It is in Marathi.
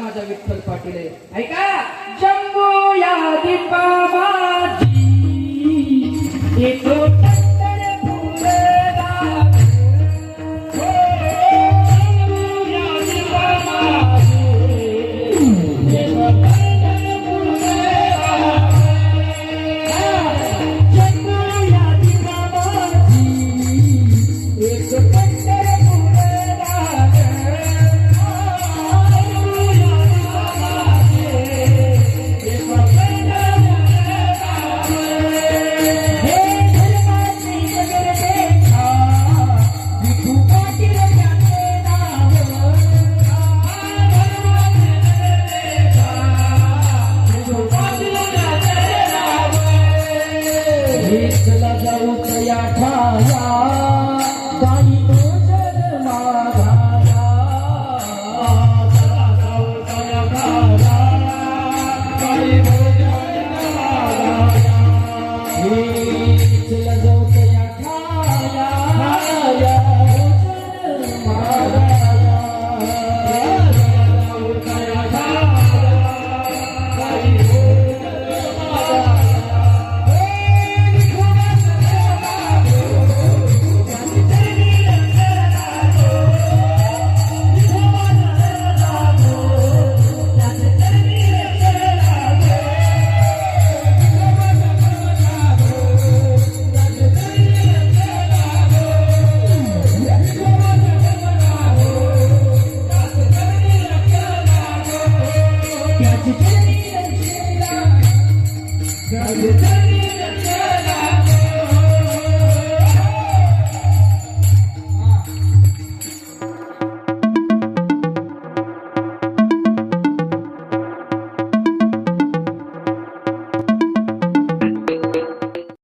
माझा विठ्ठल पाटील आहे. ऐका जम्बू या दीपा विठल गौ प्रया ठाया Thank you.